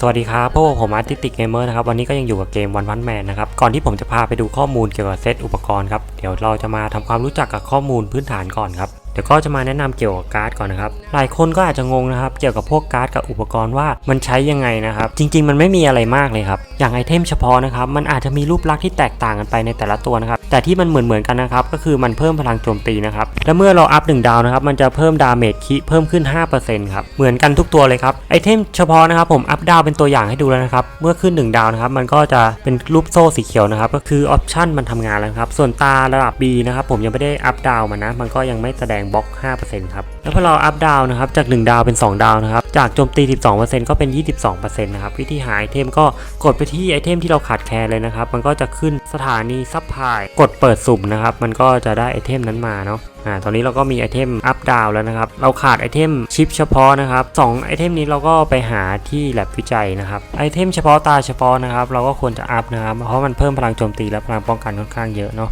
สวัสดีครับพวกผมอาร์ติติกเกมเมอร์นะครับวันนี้ก็ยังอยู่กับเกมวันวันแมนนะครับก่อนที่ผมจะพาไปดูข้อมูลเกี่ยวกับเซตอุปกรณ์ครับเดี๋ยวเราจะมาทำความรู้จักกับข้อมูลพื้นฐานก่อนครับ เดี๋ยวก็จะมาแนะนำเกี่ยวกับการ์ดก่อนนะครับ หลายคนก็อาจจะงงนะครับ เกี่ยวกับพวกการ์ดกับอุปกรณ์ว่ามันใช้ยังไงนะครับ จริง ๆ มันไม่มีอะไรมากเลยครับ อย่างไอเทมเฉพาะนะครับ มันอาจจะมีรูปลักษณ์ที่แตกต่างกันไปในแต่ละตัวนะครับ แต่ที่มันเหมือนเหมือนกันนะครับ ก็คือมันเพิ่มพลังโจมตีนะครับ และเมื่อเราอัพ1ดาวนะครับ มันจะเพิ่มดาเมจคิเพิ่มขึ้น 5%ครับ เหมือนกันทุกตัวเลยครับ ไอเทมเฉพาะนะครับ ผมอัพดาวเป็นตัวอย่างให้ดูแล้วนะครับ เมื่อขึ้น 1 ดาวนะครับ มันก็จะเป็นรูปโซ่สีเขียวนะครับ ก็คือออปชันมันทำงานแล้วครับ ส่วนตาระดับ B นะครับ ผมยังไม่ได้อัพดาวมันนะ มันก็ยังไม่แสดงบล็อก 5%ครับแล้วพอเราอัพดาวนะครับจาก 1 ดาวเป็น 2 ดาวนะครับจากโจมตี 12%ก็เป็น 22%นะครับวิธีหาไอเทมก็กดไปที่ไอเทมที่เราขาดแคลนเลยนะครับมันก็จะขึ้นสถานีซัพพลายกดเปิดสุ่มนะครับมันก็จะได้ไอเทมนั้นมาเนาะ อ่าตอนนี้เราก็มีไอเทมอัพดาวแล้วนะครับ เราขาดไอเทมชิปเฉพาะนะครับสองไอเทมนี้เราก็ไปหาที่แลบวิจัยนะครับ ไอเทมเฉพาะตาเฉพาะนะครับ เราก็ควรจะอัพนะครับ เพราะมันเพิ่มพลังโจมตีและพลังป้องกันค่อนข้างเยอะเนาะ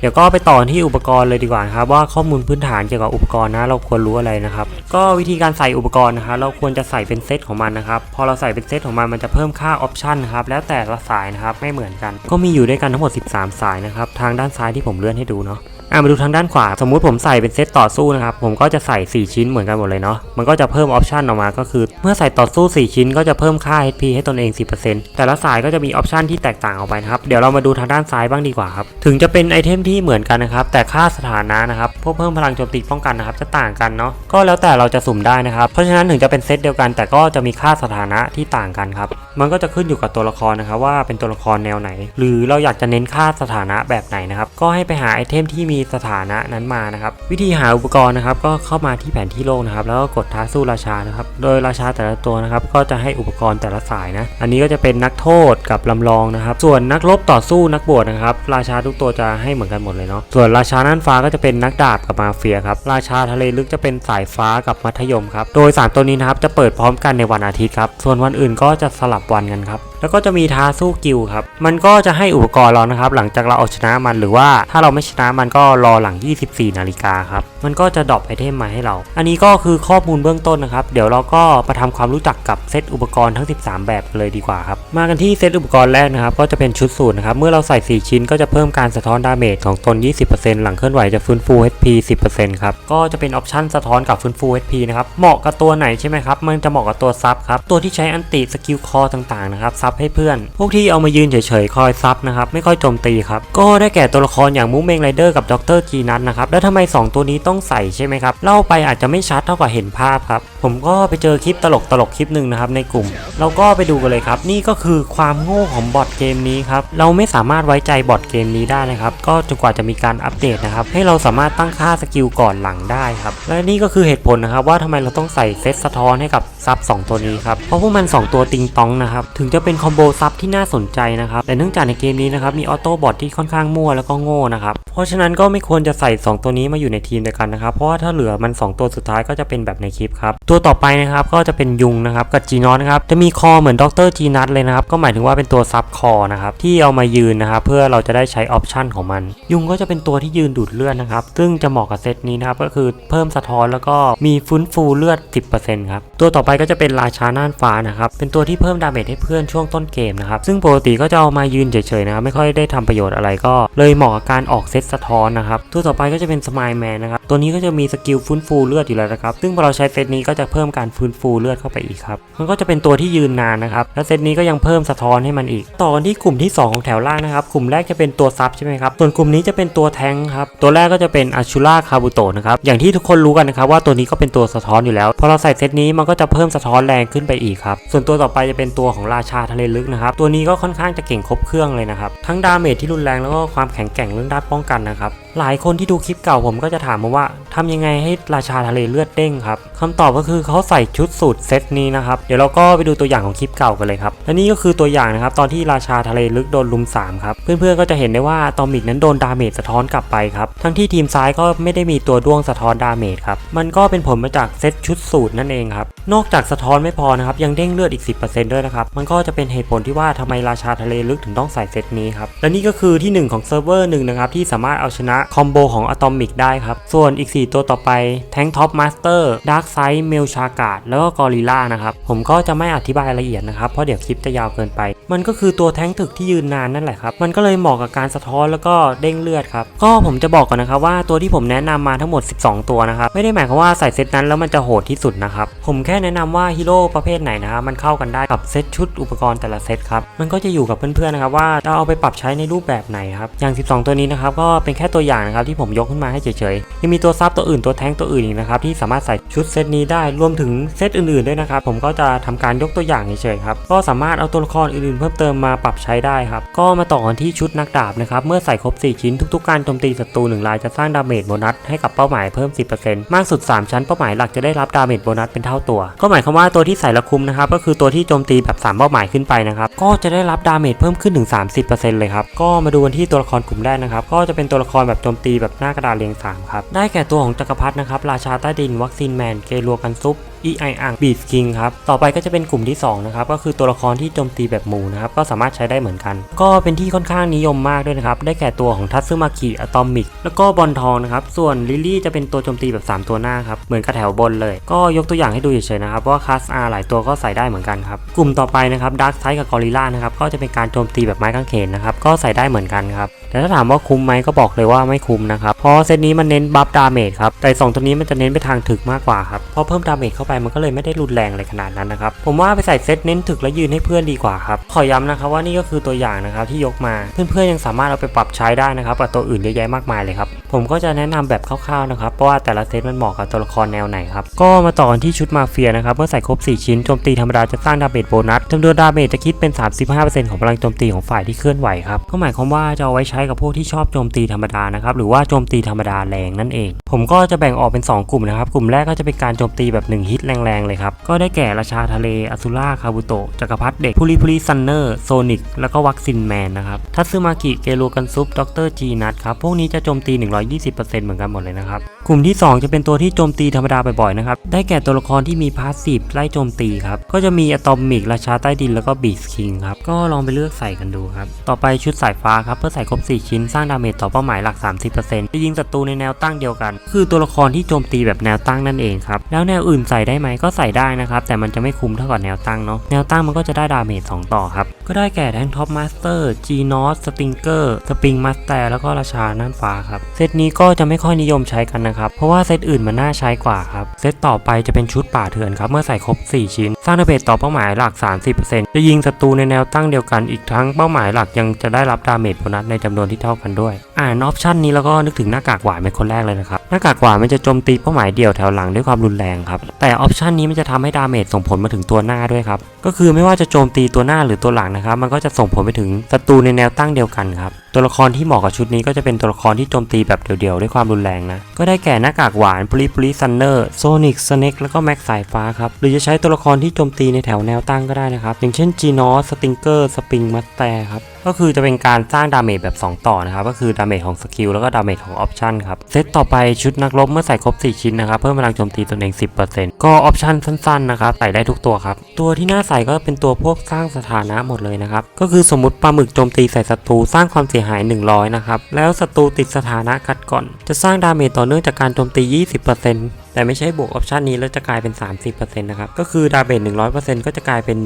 เดี๋ยวก็ไปต่อที่อุปกรณ์เลยดีกว่าครับว่าข้อมูลพื้นฐานเกี่ยวกับอุปกรณ์นะ เราควรรู้อะไรนะครับ ก็วิธีการใส่อุปกรณ์นะครับเราควรจะใส่เป็นเซตของมันนะครับ พอเราใส่เป็นเซตของมันมันจะเพิ่มค่าออปชันนะครับแล้วแต่ละสายนะครับไม่เหมือนกัน ก็มีอยู่ด้วยกันทั้งหมด 13 สายนะครับทางด้านซ้ายที่ผมเลื่อนให้ดูเนาะ อะมาดูทางด้านขวา สมมุติผมใส่เป็นเซตต่อสู้นะครับ ผมก็จะใส่ 4 ชิ้นเหมือนกันหมดเลยเนาะ มันก็จะเพิ่มออปชันออกมาก็คือ เมื่อใส่ต่อสู้ 4 ชิ้นก็จะเพิ่มค่า HP ให้ตนเอง 10%แต่ละสายก็จะมีออปชันที่แตกต่างออกไปนะครับ เดี๋ยวเรามาดูทางด้านซ้ายบ้างดีกว่าครับ ถึงจะเป็นไอเทมที่เหมือนกันนะครับ แต่ค่าสถานะนะครับ พวกเพิ่มพลังโจมตีป้องกันนะครับจะต่างกันเนาะ ก็แล้วแต่เราจะสุ่มได้นะครับ เพราะฉะนั้นถึงจะเป็นเซตเดียวกัน แต่ก็จะมีค่าสถานะที่ต่างกันครับ มันก็จะขึ้นอยู่กับตัวละครนะครับว่าเป็นตัวละครแนวไหน หรือเราอยากจะเน้นค่าสถานะแบบไหนนะครับ ก็ให้ไปหาไอเทมที่มีสถานะนั้นมานะครับ วิธีหาอุปกรณ์นะครับ ก็เข้ามาที่แผนที่โลกนะครับ แล้วก็กดท้าสู้ราชานะครับ โดยราชาแต่ละตัวนะครับ ก็จะให้อุปกรณ์แต่ละสายนะ อันนี้ก็จะเป็นนักโทษกับลำลองนะครับ ส่วนนักรบต่อสู้นักบวชนะครับ ราชาทุกตัวจะให้เหมือนกันหมดเลยเนาะ ส่วนราชาน่านฟ้าก็จะเป็นนักดาบกับมาเฟียครับ ราชาทะเลลึกจะเป็นสายฟ้ากับมัธยมครับ โดยสามตัวนี้นะครับจะเปิดพร้อมกันในวันอาทิตย์ครับ ส่วนวันอื่นก็จะสลับวันกันครับแล้วก็จะมีท้าสู้กิลครับ มันก็จะให้อุปกรณ์เรานะครับ หลังจากเราเอาชนะมันหรือว่าถ้าเราไม่ชนะมันก็รอหลัง 24 นาฬิกาครับ มันก็จะดรอปไอเทมมาให้เรา อันนี้ก็คือข้อมูลเบื้องต้นนะครับ เดี๋ยวเราก็มาทำความรู้จักกับเซตอุปกรณ์ทั้ง 13 แบบเลยดีกว่าครับ มากันที่เซตอุปกรณ์แรกนะครับ ก็จะเป็นชุดสูตรนะครับ เมื่อเราใส่ 4 ชิ้นก็จะเพิ่มการสะท้อนดาเมจของตน 20%หลังเคลื่อนไหวจะฟื้นฟู HP 10%ครับ ก็จะเป็นออปชันสะท้อนกับฟื้นฟู HP นะครับ เหมาะกับตัวไหนใช่ไหมครับ มันจะเหมาะกับตัวซับครับ ตัวที่ใช้อันติสกิลคอต่างๆนะครับ ซับให้เพื่อน พวกที่เอามายืนเฉยๆคอยซับนะครับ ไม่ค่อยโจมตีครับ ก็ได้แก่ตัวละครอย่างมูเมงไรเดอร์กับดรจีนัทนะครับ แล้วทำไม 2 ตัวนี้ต้องใส่ใช่ไหมครับ เล่าไปอาจจะไม่ชัดเท่ากับเห็นภาพครับ ผมก็ไปเจอคลิปตลกตลกคลิปหนึ่งนะครับในกลุ่ม เราก็ไปดูกันเลยครับ นี่ก็คือความโง่ของบอทเกมนี้ครับ เราไม่สามารถไว้ใจบอทเกมนี้ได้นะครับ ก็จนกว่าจะมีการอัปเดตนะครับ ให้เราสามารถตั้งค่าสกิลก่อนหลังได้ครับ และนี่ก็คือเหตุผลนะครับว่าทำไมเราต้องใส่เซตสะท้อนให้กับซับ2ตัวนี้ครับ เพราะพวกมัน 2 ตัวติงตองนะครับ ถึงจะเป็นคอมโบซับที่น่าสนใจนะครับ แต่เนื่องจากในเกมนี้นะครับมีออโต้บอทที่ค่อนข้างมั่วแล้วก็โง่นะครับ เพราะฉะนั้นก็็ไม่ควรจะใส่ 2 ตัวนี้มาอยู่ในทีมเดียวกันนะครับ เพราะว่าถ้าเหลือมัน 2 ตัวสุดท้ายก็จะเป็นแบบในคลิปครับ ตัวต่อไปนะครับก็จะเป็นยุงนะครับกับจีนอสนะครับ จะมีคอเหมือนดรจีนัทเลยนะครับ ก็หมายถึงว่าเป็นตัวซับคอนะครับที่เอามายืนนะครับเพื่อเราจะได้ใช้ออปชันของมัน ยุงก็จะเป็นตัวที่ยืนดูดเลือดนะครับ ซึ่งจะเหมาะกับเซตนี้นะครับก็คือเพิ่มสะท้อนแล้วก็มีฟื้นฟูเลือด 10%ครับ ตัวต่อไปก็จะเป็นราชาน่านฟ้านะครับ เป็นตัวที่เพิ่มดาเมจให้เพื่อนช่วงต้นเกมนะครับ ซึ่งปกติก็จะเอามายืนเฉยๆนะครับไม่ค่อยได้ทำประโยชน์อะไรก็ เลยเหมาะกับการออกเซตสะท้อนนะครับตัวต่อไปก็จะเป็นสมายแมนนะครับตัวนี้ก็จะมีสกิลฟื้นฟูเลือดอยู่แล้วนะครับซึ่งพอเราใช้เซตนี้ก็จะเพิ่มการฟื้นฟูเลือดเข้าไปอีกครับมันก็จะเป็นตัวที่ยืนนานนะครับและเซตนี้ก็ยังเพิ่มสะท้อนให้มันอีก ต่อกันที่กลุ่มที่ 2 ของแถวล่างนะครับกลุ่มแรกจะเป็นตัวซับใช่ไหมครับส่วนกลุ่มนี้จะเป็นตัวแทงครับตัวแรกก็จะเป็นอาชูล่าคาบุโตะนะครับอย่างที่ทุกคนรู้กันนะครับว่าตัวนี้ก็เป็นตัวสะท้อนอยู่แล้วพอเราใส่เซตนี้มันก็จะเพิ่มสะท้อนแรงขึ้นไปอีกครับส่วนตัวต่อไปจะเป็นตัวของราชาทะเลลึกนะครับตัวนี้ก็ค่อนข้างจะเก่งครบเครื่องเลยนะครับทั้งดาเมจที่รุนแรงแล้วก็ความแข็งแกร่งเรื่องด้านป้องกันนะครับ หลายคนที่ดูคลิปเก่าผมก็จะถามมาว่าทำยังไงให้ราชาทะเลเลือดเด้งครับคำตอบก็คือเขาใส่ชุดสูตรเซตนี้นะครับ เดี๋ยวเราก็ไปดูตัวอย่างของคลิปเก่ากันเลยครับ และนี่ก็คือตัวอย่างนะครับ ตอนที่ราชาทะเลลึกโดนลุม3ครับเพื่อนๆก็จะเห็นได้ว่าตอมิกนั้นโดนดาเมจสะท้อนกลับไปครับทั้งที่ทีมซ้ายก็ไม่ได้มีตัวด้วงสะท้อนดาเมจครับมันก็เป็นผลมาจากเซตชุดสูตรนั่นเองครับนอกจากสะท้อนไม่พอนะครับยังเด้งเลือดอีก 10%ด้วยนะครับมันก็จะเป็นเหตุผลที่ว่าทำไมราชาทะเลลึกถึงต้องใส่เซตนี้ครับและนี่ก็คือที่หนึ่งของเซิร์ฟเวอร์หนึ่งนะครับที่สามารถเอาชนะคอมโบของอะตอมิกได้ครับ ส่วนอีก 4 ตัวต่อไปแทงท็อปมาสเตอร์ดาร์กไซด์เมลชากาดแล้วก็กอริล่านะครับ ผมก็จะไม่อธิบายละเอียดนะครับ เพราะเดี๋ยวคลิปจะยาวเกินไป มันก็คือตัวแท้งถึกที่ยืนนานนั่นแหละครับ มันก็เลยเหมาะกับการสะท้อนแล้วก็เด้งเลือดครับ ก็ผมจะบอกก่อนนะครับว่าตัวที่ผมแนะนำมาทั้งหมด 12 ตัวนะครับ ไม่ได้หมายความว่าใส่เซตนั้นแล้วมันจะโหดที่สุดนะครับ ผมแค่แนะนำว่าฮีโร่ประเภทไหนนะครับมันเข้ากันได้กับเซตชุดอุปกรณ์แต่ละเซตครับ มันก็จะอยู่กับเพื่อนๆนะครับว่าเราเอาไปปรับใช้ในรูปแบบไหนครับ อย่าง 12 ตัวนี้นะครับก็เป็นแค่ตัวอย่างนะครับที่ผมยกขึ้นมาให้เฉยๆยังมีตัวซับตัวอื่นตัวแท้งตัวอื่นอีกนะครับที่สามารถใส่ชุดเซตนี้ได้รวมถึงเซตอื่นๆด้วยนะครับผมก็จะทำการยกตัวอย่างเฉยๆครับก็สามารถเอาตัวละครอื่นๆเพิ่มเติมมาปรับใช้ได้ครับก็มาต่อกันที่ชุดนักดาบนะครับเมื่อใส่ครบ 4 ชิ้นทุกๆการโจมตีศัตรูหนึ่งรายจะสร้างดาเมจโบนัสให้กับเป้าหมายเพิ่ม 10%มากสุด 3 ชั้นเป้าหมายหลักจะได้รับดาเมจโบนัสเป็นเท่าตัว ก็หมายความว่าตัวที่ใส่ละคุมนะครับก็คือตัวที่โจมตีแบบ3เป้าหมายขึ้นไปนะครับก็จะได้รับดาเมจเพิ่มขึ้นถึง 30%เลยครับก็มาดูกันที่ตัวละครกลุ่มแรกนะครับก็จะเป็นตัวละครแบบโจมตีแบบหน้ากระดาษเรียงสามครับได้แก่ตัวของจักรพรรดินะครับราชาใต้ดินวัคซีนแมนเกลัวกันซุป อีไออังบีสคิงครับ ต่อไปก็จะเป็นกลุ่มที่2นะครับ ก็คือตัวละครที่โจมตีแบบหมู่นะครับ ก็สามารถใช้ได้เหมือนกัน ก็เป็นที่ค่อนข้างนิยมมากด้วยนะครับ ได้แก่ตัวของทัตซึมากิอะตอมิก แล้วก็บอลทองนะครับ ส่วนลิลลี่จะเป็นตัวโจมตีแบบ 3 ตัวหน้าครับ เหมือนกระแถวบนเลย ก็ยกตัวอย่างให้ดูเฉยๆนะครับว่าคลาส R หลายตัวก็ใส่ได้เหมือนกันครับ กลุ่มต่อไปนะครับดาร์คไซด์กับกอริล่านะครับ ก็จะเป็นการโจมตีแบบไม้กางเขนนะครับ ก็ใส่ได้เหมือนกันครับ แต่ถ้าถามว่าคุ้มไหมก็บอกเลยว่าไม่คุ้มนะครับ เพราะเซตนี้มันเน้นบัฟดาเมจครับ แต่สองตัวนี้มันจะเน้นไปทางถึกมากกว่าครับพอเพิ่มดาเมจเข้าไปมันก็เลยไม่ได้รุนแรงอะไรขนาดนั้นนะครับ ผมว่าไปใส่เซตเน้นถึกและยืนให้เพื่อนดีกว่าครับ ขอย้ำนะครับว่านี่ก็คือตัวอย่างนะครับที่ยกมา เพื่อนๆยังสามารถเอาไปปรับใช้ได้นะครับกับตัวอื่นเยอะแยะมากมายเลยครับ ผมก็จะแนะนำแบบคร่าวๆนะครับเพราะว่าแต่ละเซตมันเหมาะกับตัวละครแนวไหนครับก็มาต่อกันที่ชุดมาเฟียนะครับเมื่อใส่ครบ 4 ชิ้นโจมตีธรรมดาจะสร้างดาเมจโบนัสจำนวนดาเมจจะคิดเป็น 35%ของพลังโจมตีของฝ่ายที่เคลื่อนไหวครับก็หมายความว่าจะเอาไว้ใช้กับพวกที่ชอบโจมตีธรรมดานะครับหรือว่าโจมตีธรรมดาแรงนั่นเอง ผมก็จะแบ่งออกเป็น 2 กลุ่มนะครับกลุ่มแรกก็จะเป็นการโจมตีแบบ 1 ฮิตแรงๆเลยครับก็ได้แก่ราชาทะเลอสุราคาบุโตะจักรพรรดิเด็กพูลิพูลิซันเนอร์โซนิกแล้วก็วัคซินแมนนะครับทัตซึมากิเกโรกันซุปด็อกเตอร์จีนัทครับพวกนี้จะโจมตี120%เหมือนกันหมดเลยนะครับ กลุ่มที่ 2 จะเป็นตัวที่โจมตีธรรมดาบ่อยๆนะครับ ได้แก่ตัวละครที่มีพาสซีฟไล่โจมตีครับ ก็จะมีอะตอมิกราชาใต้ดินแล้วก็บีสคิงครับ ก็ลองไปเลือกใส่กันดูครับ ต่อไปชุดสายฟ้าครับ เพื่อใส่ครบ 4 ชิ้นสร้างดาเมจต่อเป้าหมายหลัก 30%จะยิงศัตรูในแนวตั้งเดียวกัน คือตัวละครที่โจมตีแบบแนวตั้งนั่นเองครับ แล้วแนวอื่นใส่ได้ไหมก็ใส่ได้นะครับ แต่มันจะไม่คุ้มเท่ากับแนวตั้งเนาะ แนวตั้งมันก็จะได้ดาเมจ2ต่อครับ ก็ได้แก่แทงท็อปมาสเตอร์จีนอสสติงเกอร์สปริงมาสเตอร์แล้วก็ราชาน่านฟ้าครับ เซตนี้ก็จะไม่ค่อยนิยมใช้กันนะครับ เพราะว่าเซตอื่นมันน่าใช้กว่าครับ เซตต่อไปจะเป็นชุดป่าเถื่อนครับ เมื่อใส่ครบ 4 ชิ้น สร้างดาเมจต่อเป้าหมายหลัก 30%จะยิงศัตรูในแนวตั้งเดียวกันอีกทั้งเป้าหมายหลักยังจะได้รับดาเมจโบนัสในจำนวนที่เท่ากันด้วยอ่านออปชันนี้แล้วก็นึกถึงหน้ากากหวานเป็นคนแรกเลยนะครับ หน้ากากหวานมันจะโจมตีเป้าหมายเดี่ยวแถวหลังด้วยความรุนแรงครับ แต่ออปชันนี้มันจะทำให้ดาเมจส่งผลมาถึงตัวหน้าด้วยครับ ก็คือไม่ว่าจะโจมตีตัวหน้าหรือตัวหลังนะครับ มันก็จะส่งผลไปถึงศัตรูในแนวตั้งเดียวกันครับ ตัวละครที่เหมาะกับชุดนี้ก็จะเป็นตัวละครที่โจมตีแบบเดี่ยวๆด้วยความรุนแรงนะ ก็ได้แก่หน้ากากหวานปริปริซันเนอร์โซนิกสเน็กแล้วก็แม็กสายฟ้าครับ หรือจะใช้ตัวละครที่โจมตีในแถวแนวตั้งก็ได้นะครับ อย่างเช่นจีนอสสติงเกอร์สปริงมัสแตครับ ก็คือจะเป็นการสร้างดาเมจแบบ 2 ต่อนะครับ ก็คือดาเมจของสกิลแล้วก็ดาเมจของออปชันครับ เซตต่อไปชุดนักรบเมื่อใส่ครบ 4 ชิ้นนะครับ เพิ่มพลังโจมตีตนเอง 10%ก็ออปชันสั้นๆนะครับ ใส่ได้ทุกตัวครับ ตัวที่น่าใส่ก็เป็นตัวพวกสร้างสถานะหมดเลยนะครับ ก็คือสมมติปลาหมึกโจมตีใส่ศัตรูสร้างความเสียหาย 100 นะครับ แล้วศัตรูติดสถานะกัดก่อน จะสร้างดาเมจต่อเนื่องจากการโจมตี 20% แต่ไม่ใช่บวกออปชันนี้แล้วจะกลายเป็น 30%นะครับ ก็คือดาเมจ100%ก็จะกลายเป็น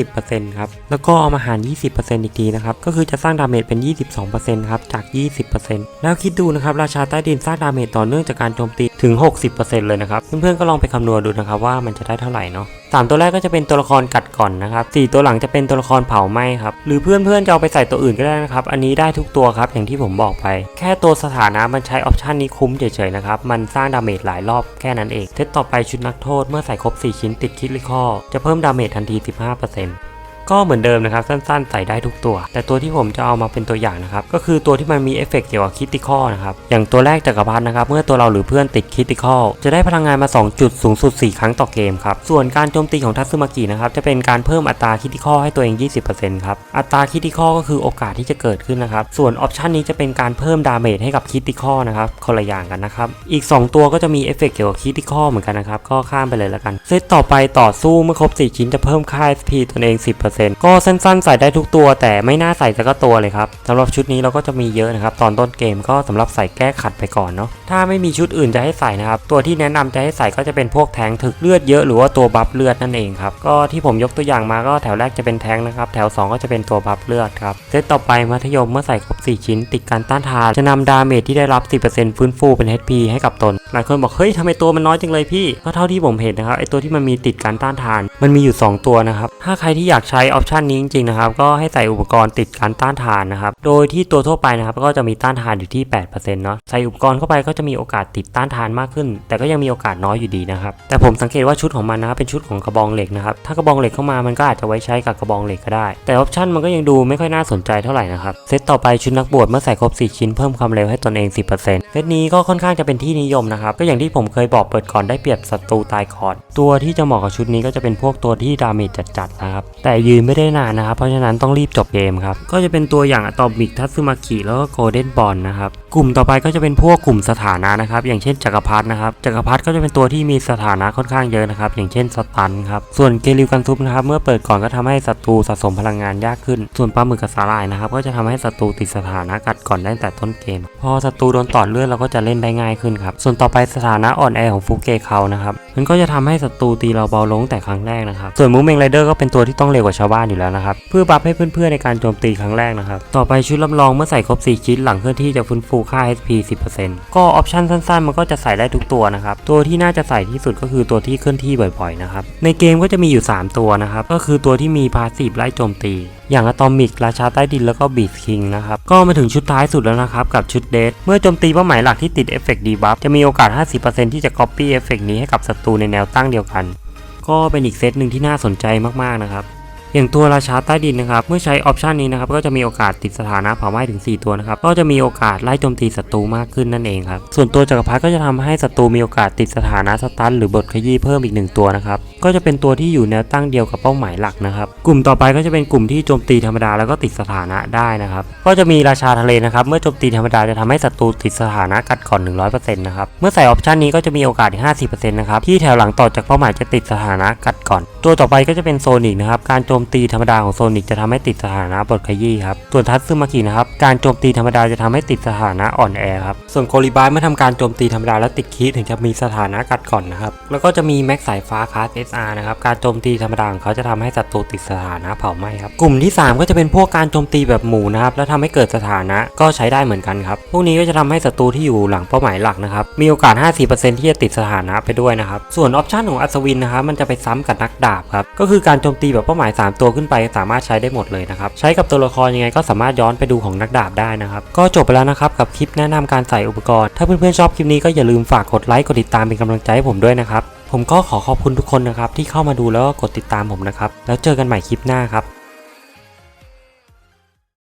110%ครับ แล้วก็เอามาหาร 20%อีกทีนะครับ ก็คือจะสร้างดาเมจเป็น 22%ครับ จาก 20%แล้วคิดดูนะครับ ราชาใต้ดินสร้างดาเมจต่อเนื่องจากการโจมตีถึง 60%เลยนะครับ เพื่อนๆก็ลองไปคำนวณดูนะครับว่ามันจะได้เท่าไหร่เนาะสามตัวแรกก็จะเป็นตัวละครกัดก่อนนะครับสี่ตัวหลังจะเป็นตัวละครเผาไหม้ครับ หรือเพื่อนๆจะเอาไปใส่ตัวอื่นก็ได้นะครับ อันนี้ได้ทุกตัวครับ อย่างที่ผมบอกไป แค่ตัวสถานะมันใช้ออปชันนี้คุ้มเฉยๆนะครับ มันสร้างดาเมจหลายรอบแค่นั้นเองเซตต่อไปชุดนักโทษเมื่อใส่ครบ 4 ชิ้นติดคิดลิคอจะเพิ่มดาเมจทันที 15% ก็เหมือนเดิมนะครับสั้นๆ ใส่ได้ทุกตัว แต่ตัวที่ผมจะเอามาเป็นตัวอย่างนะครับก็คือตัวที่มันมีเอฟเฟกต์เกี่ยวกับคิติคอนะครับอย่างตัวแรกจักรพรรดินะครับเมื่อตัวเราหรือเพื่อนติดคิติคอจะได้พลังงานมา 2 จุดสูงสุด 4 ครั้งต่อเกมครับส่วนการโจมตีของทัตสึมากินะครับจะเป็นการเพิ่มอัตราคิติคอให้ตัวเอง 20%ครับอัตราคิติคอก็คือโอกาสที่จะเกิดขึ้นนะครับส่วนออปชันนี้จะเป็นการเพิ่มดาเมจให้กับคิติคอนะครับคนละอย่างกันนะครับอีก 2 ตัวก็จะมีเอฟเฟกต์เกี่ยวกับคิติคอเหมือนกันนะครับก็ข้ามไปเลยแล้วกันเซตต่อไปต่อสู้เมื่อครบ4ชิ้นจะเพิ่มค่า SP ตัวเอง 10%ก็สั้นๆ ใส่ได้ทุกตัว แต่ไม่น่าใส่สักตัวเลยครับสำหรับชุดนี้เราก็จะมีเยอะนะครับตอนต้นเกมก็สำหรับใส่แก้ขัดไปก่อนเนาะถ้าไม่มีชุดอื่นจะให้ใส่นะครับตัวที่แนะนำจะให้ใส่ก็จะเป็นพวกแทงถึกเลือดเยอะหรือว่าตัวบัฟเลือดนั่นเองครับก็ที่ผมยกตัวอย่างมาก็แถวแรกจะเป็นแทงนะครับแถว 2 ก็จะเป็นตัวบัฟเลือดครับเซตต่อไปมัธยมเมื่อใส่ครบ4 ชิ้น ติดการต้านทานจะนำดาเมจที่ได้รับ 10%ฟื้นฟูเป็น HP ให้กับตนหลายคนบอกเฮ้ยทำไมตัวมันน้อยจังเลยพี่ก็เท่าที่ผมเห็นนะครับไอตัวที่มันมีติดการต้านทาน มันมีอยู่ 2 ตัวนะครับ ถ้าใครที่อยากใช้ออปชันนี้จริงๆนะครับ ก็ให้ใส่อุปกรณ์ติดการต้านทานนะครับ โดยที่ตัวทั่วไปนะครับ ก็จะมีต้านทานอยู่ที่8%เนาะ ใส่อุปกรณ์เข้าไปก็จะมีโอกาสติดต้านทานมากขึ้น แต่ก็ยังมีโอกาสน้อยอยู่ดีนะครับ แต่ผมสังเกตว่าชุดของมันนะครับเป็นชุดของกระบองเหล็กนะครับ ถ้ากระบองเหล็กเข้ามา มันก็อาจจะไว้ใช้กับกระบองเหล็กก็ได้ แต่ออปชันมันก็ยังดูไม่ค่อยน่าสนใจเท่าไหร่นะครับ เซตต่อไปชุดนักบวชเมื่อใส่ครบ 4 ชิ้นเพิ่มความเร็วให้ตนเอง 10%เซตนี้ก็ค่อนข้างจะเป็นที่นิยมนะครับ ก็อย่างที่ผมเคยบอกเปิดก่อนได้เปรียบศัตรูตายก่อน ตัวที่จะเหมาะกับชุดนี้ก็จะเป็นพวกตัวที่ดาเมจจัดๆนะครับ แต่ยืนไม่ได้นานนะครับ เพราะฉะนั้นต้องรีบจบเกมครับ ก็จะเป็นตัวอย่างอะตอมิกทัตสึมากิแล้วก็โกลเด้นบอลนะครับ กลุ่มต่อไปก็จะเป็นพวกกลุ่มสถานะนะครับ อย่างเช่นจักรพรรดินะครับ จักรพรรดิก็จะเป็นตัวที่มีสถานะค่อนข้างเยอะนะครับ อย่างเช่นสตันครับ ส่วนเกลิวกันซุปนะครับ เมื่อเปิดก่อนก็ทำให้ศัตรูสะสมพลังงานยากขึ้น ส่วนปลาหมึกกับสาหร่ายนะครับ ก็จะทำให้ศัตรูติดสถานะกัดก่อนได้ตั้งแต่ต้นเกม พอศัตรูโดนต่อเลือดเราก็จะเล่นได้ง่ายขึ้นครับ ส่วนต่อไปสถานะอ่อนแอของฟุกเกเขานะครับมันก็จะทำให้ศัตรูตีเราเบาลงแต่ครั้งแรกนะครับ ส่วนมูเมงไรเดอร์ก็เป็นตัวที่ต้องเร็วกว่าชาวบ้านอยู่แล้วนะครับ เพื่อบัฟให้เพื่อนๆในการโจมตีครั้งแรกนะครับ ต่อไปชุดลำลองเมื่อใส่ครบ 4 ชิ้นหลังเคลื่อนที่จะฟื้นฟูค่า HP 10%ก็ออปชันสั้นๆ มันก็จะใส่ได้ทุกตัวนะครับ ตัวที่น่าจะใส่ที่สุดก็คือตัวที่เคลื่อนที่บ่อยๆนะครับ ในเกมก็จะมีอยู่ 3 ตัวนะครับ ก็คือตัวที่มีพาสีฟไล่โจมตี อย่างอะตอมิกราชาใต้ดินแล้วก็บีสคิงนะครับ ก็มาถึงชุดท้ายสุดแล้วนะครับกับชุดเดทเมื่อโจมตีเป้าหมายหลักที่ติดเอฟเฟกต์ดีบัฟจะมีโอกาส 50%ที่จะ Copy เอฟเฟกต์นี้ให้กับศัตูในแนวตั้งเดียวกัน ก็เป็นอีกเซตหนึ่งที่น่าสนใจมากๆนะครับ อย่างตัวราชาใต้ดินนะครับ เมื่อใช้ออปชันนี้นะครับ ก็จะมีโอกาสติดสถานะเผาไหม้ถึง 4 ตัวนะครับ ก็จะมีโอกาสไล่โจมตีศัตรูมากขึ้นนั่นเองครับ ส่วนตัวจักรพรรดิก็จะทำให้ศัตรูมีโอกาสติดสถานะสตันหรือบทขยี้เพิ่มอีกหนึ่งตัวนะครับ ก็จะเป็นตัวที่อยู่แนวตั้งเดียวกับเป้าหมายหลักนะครับ กลุ่มต่อไปก็จะเป็นกลุ่มที่โจมตีธรรมดาแล้วก็ติดสถานะได้นะครับ ก็จะมีราชาทะเลนะครับ เมื่อโจมตีธรรมดาจะทำให้ศัตรูติดสถานะกัดก่อน 100%นะครับ เมื่อใส่ออปชันนี้ก็จะมีโอกาสอีก50%นะครับ ที่แถวหลังต่อจากเป้าหมายจะติดสถานะกัดก่อน ตัวต่อไปก็จะเป็นโซนิกนะครับ การโจมตีธรรมดาของโซนิกจะทำให้ติดสถานะบทขยี้ครับ ส่วนทัตซึมากินะครับ การโจมตีธรรมดาจะทำให้ติดสถานะอ่อนแอครับ ส่วนโคลิบายเมื่อทำการโจมตีธรรมดาแล้วติดคีถึงจะมีสถานะกัดก่อนนะครับ แล้วก็จะมีแม็กสายฟ้าคลาส SR นะครับการโจมตีธรรมดาของเขาจะทำให้ศัตรูติดสถานะเผาไหม้ครับกลุ่มที่ 3 ก็จะเป็นพวกการโจมตีแบบหมู่นะครับแล้วทำให้เกิดสถานะก็ใช้ได้เหมือนกันครับพวกนี้ก็จะทำให้ศัตรูที่อยู่หลังเป้าหมายหลักนะครับมีโอกาส 50%ที่จะติดสถานะไปด้วยนะครับส่วนออปชันของอัศวินนะครับมันจะไปซ้ำกับนักดาบครับก็คือการโจมตีแบบเป้าหมาย 3 ตัวขึ้นไป สามารถใช้ได้หมดเลยนะครับใช้กับตัวละครยังไงก็สามารถย้อนไปดูของนักดาบได้นะครับก็จบไปแล้วนะครับกับคลิปแนะนำการใส่อุปกรณ์ถ้าเพื่อนๆชอบคลิปนี้ก็อย่าลืมฝากกดไลค์กดติดตามเป็นกำลังใจให้ผมด้วยนะครับ ผมก็ขอขอบคุณทุกคนนะครับที่เข้ามาดูแล้วก็กดติดตามผมนะครับ แล้วเจอกันใหม่คลิปหน้าครับ